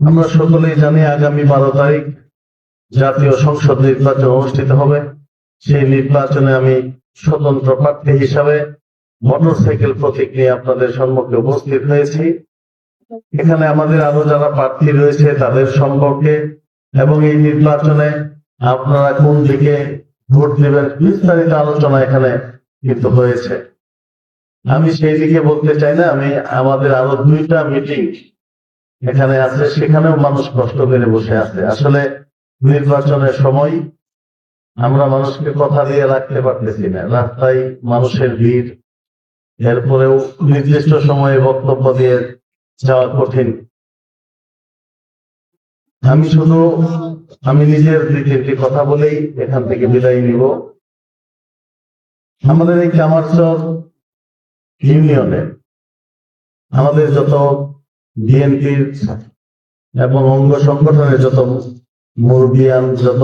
আমরা সকলেই জানি আগামী বারো তারিখ জাতীয় সংসদ নির্বাচন অনুষ্ঠিত হবে। সেই নির্বাচনে আমি স্বতন্ত্র প্রার্থী হিসাবে মোটরসাইকেল প্রতীক নিয়ে আপনাদের সম্মুখে উপস্থিত হয়েছি। এখানে আমাদের আরও যারা প্রার্থী রয়েছে তাদের সম্পর্কে এবং এই নির্বাচনে আপনারা কোন দিকে ভোট দেবেন বিস্তারিত আলোচনা এখানে কিন্তু হয়েছে। আমি সেই দিকে বলতে চাই না, আমি আমাদের আরও দুইটা মিটিং এখানে আছে সেখানেও মানুষ কষ্ট করে বসে আছে। আসলে নির্বাচনের সময় আমরা মানুষকে কথা দিয়ে রাখতে পারতেছি না। রাস্তায় মানুষের ভিড় এরপরেও নির্দিষ্ট সময়ে বক্তব্য দিয়ে যাওয়া কঠিন। আমি শুধু আমি নিজের দুই তিনটি কথা বলেই এখান থেকে বিদায় নিব। আমাদের এই কামারচর ইউনিয়নে আমাদের যত বিএনপির এবং অঙ্গ সংগঠনের যত মুরবিয়ান যত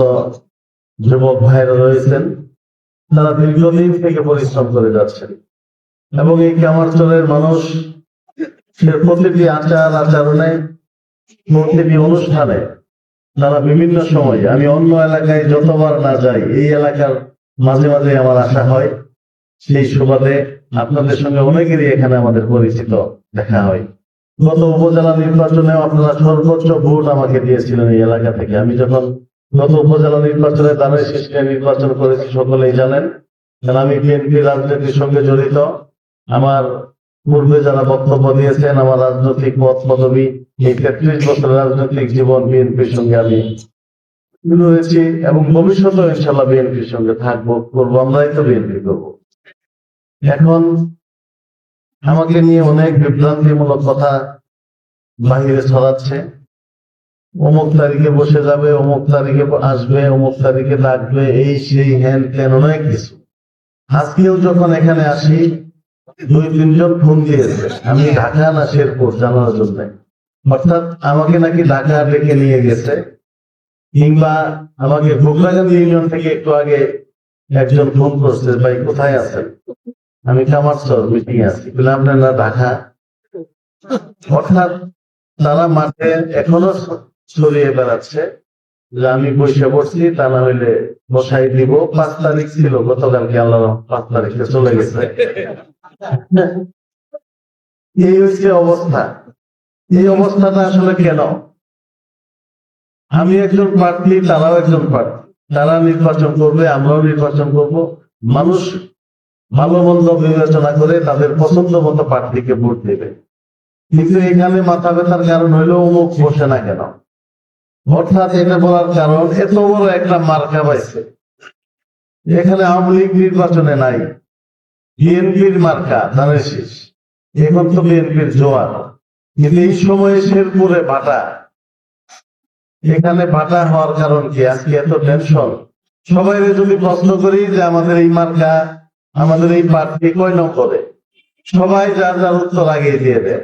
যুবক ভাইরা রয়েছেন, তারা দীর্ঘদিন থেকে পরিশ্রম করে যাচ্ছেন। এবং এই কামারচরের মানুষ প্রতিটি আচার আচরণে, প্রতিটি অনুষ্ঠানে তারা বিভিন্ন সময়, আমি অন্য এলাকায় যতবার না যাই, এই এলাকার মাঝে মাঝে আমার আশা হয়, সেই সুবাদে আপনাদের সঙ্গে অনেকেরই এখানে আমাদের পরিচিত দেখা হয়। গত উপজেলা নির্বাচনে আপনারা সর্বোচ্চ ভোট আমাকে দিয়েছিলেন এই এলাকা থেকে। আমি যখন গত উপজেলা নির্বাচনে দানের শেষে নির্বাচন করেছি, সকলেই জানেন। কারণ আমি বিএনপি রাজনীতির সঙ্গে জড়িত। আমার পূর্বে যারা বক্তব্য দিয়েছেন, আমার রাজনৈতিক পথ পদবী, এই তেত্রিশ বছরের রাজনৈতিক জীবন বিএনপির সঙ্গে আমি রয়েছি এবং ভবিষ্যতেও ইনশাল্লাহ বিএনপির সঙ্গে থাকব, করব, আমরাই তো বিএনপি করব। এখন আমাকে নিয়ে অনেক বিভ্রান্তিমূলক কথা বাহিরে ছড়াচ্ছে। অমুক তারিখে বসে যাবে, অমুক তারিখে আসবে, অমুক তারিখে ডাকবে, এই, সেই হ্যান ত্যান অনেক কিছু। আজকেও যখন এখানে আসি, দুই, তিনজন ফোন দিয়েছে। আমি ঢাকা না শেরপুর, জানার জন্য। অর্থাৎ আমাকে নাকি ঢাকা ডেকে নিয়ে গেছে, কিংবা আমাকে ভোগরাগান্ধী ইউনিয়ন থেকে একটু আগে একজন ফোন করছে, ভাই, কোথায় আছেন? আমি কামারচর মিটিং আছি। আপনার ঢাকা। অর্থাৎ তারা মাঠে এখনও ছড়িয়ে বেড়াচ্ছে। যে আমি বসে পড়ছি তা না হইলে বসাই দিব। পাঁচ তারিখ ছিল, গতকালকে আল্লাহ পাঁচ তারিখে চলে গেছে। এই হচ্ছে অবস্থা। এই অবস্থাটা আসলে কেন? আমি একজন প্রার্থী, তারাও একজন প্রার্থী। তারা নির্বাচন করবে, আমরাও নির্বাচন করব। মানুষ ভালো মন্দ বিবেচনা করে তাদের পছন্দ মতো প্রার্থীকে ভোট দেবে। কিন্তু এখানে মাথা ব্যথার কারণ হইল অমুক বসে না কেন? অর্থাৎ এটা বলার কারণ, এত বড় একটা মার্কা পাইছে। এখানে আওয়ামী লীগ নির্বাচনে নাই। বিএনপির মার্কা ধানের শীষ। এখন তো বিএনপির জোয়ার। কিন্তু এই সময়ে শেরপুরে ভাটা। এখানে ভাটা হওয়ার কারণ কি? আজকে এত টেনশন সবাই যদি প্রশ্ন করি যে আমাদের এই মার্কা আমাদের এই পার্টি কয় নম্বরে? সবাই যার যার উত্তর আগে দিয়ে দেয়